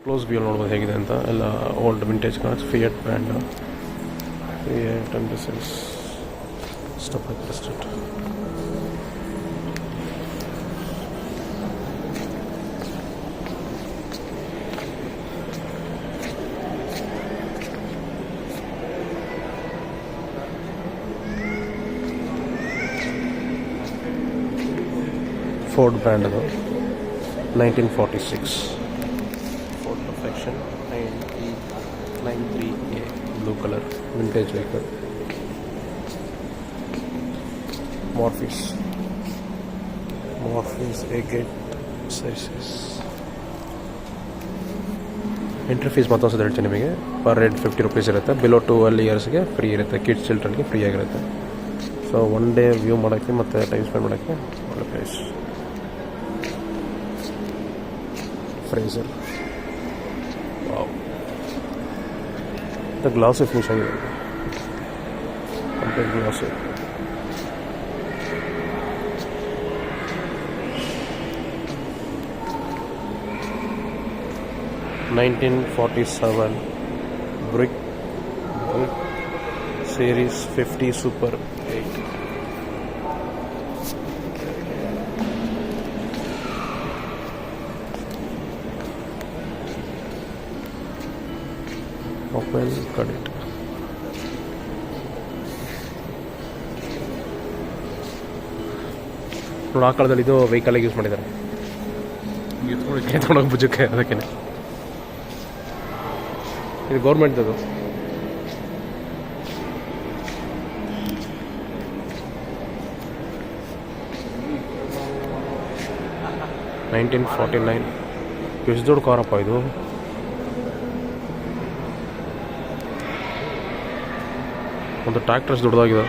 Close view ನೋಡ್ಬೋದು ಹೇಗಿದೆ ಅಂತ. ಎಲ್ಲ old vintage cars Fiat brand Fiat and this is stuff interested Ford brand ಅದು nineteen forty six nine three a blue colour vintage vehicle ಮಾರ್ಫೀಸ್ ಮಾರ್ಫಿಸ್ a gate sizes entry fees ಮತ್ತೊಂದು ಸಲ ಹೇಳ್ತೀನಿ ನಿಮಗೆ. Per head fifty rupees ಇರುತ್ತೆ. Below two ಅಲ್ಲಿ ಇಯರ್ಸ್ಗೆ free ಇರುತ್ತೆ. Kids ಚಿಲ್ಡ್ರನ್ಗೆ ಫ್ರೀ ಆಗಿರುತ್ತೆ. ಸೊ ಒನ್ ಡೇ ವ್ಯೂ ಮಾಡೋಕ್ಕೆ ಮತ್ತು ಟೈಮ್ ಸ್ಪೆಂಡ್ ಮಾಡೋಕ್ಕೆ ಒಳ್ಳೆ ಪ್ಲೇಸ್ ಫ್ರೇಸರ್ ग्लास इतनी सही है brick series fifty super eight mobile credit ನೋಡಿ, ಆ ಕಾಲದಲ್ಲಿ ಇದು ವೆಹಿಕಲಾಗಿ ಯೂಸ್ ಮಾಡಿದ್ದಾರೆ. ಎತ್ಕೊಂಡು ಅದಕ್ಕೆ ಇದು ಗೌರ್ಮೆಂಟ್ದು ನೈನ್ಟೀನ್ ಫಾರ್ಟಿ ನೈನ್ ಎಷ್ಟು ದೊಡ್ಡ ಕಾರಪ್ಪ ಇದು? ಒಂದು ಟ್ರ್ಯಾಕ್ಟರ್ಸ್ ದೊಡ್ಡದಾಗಿದೆ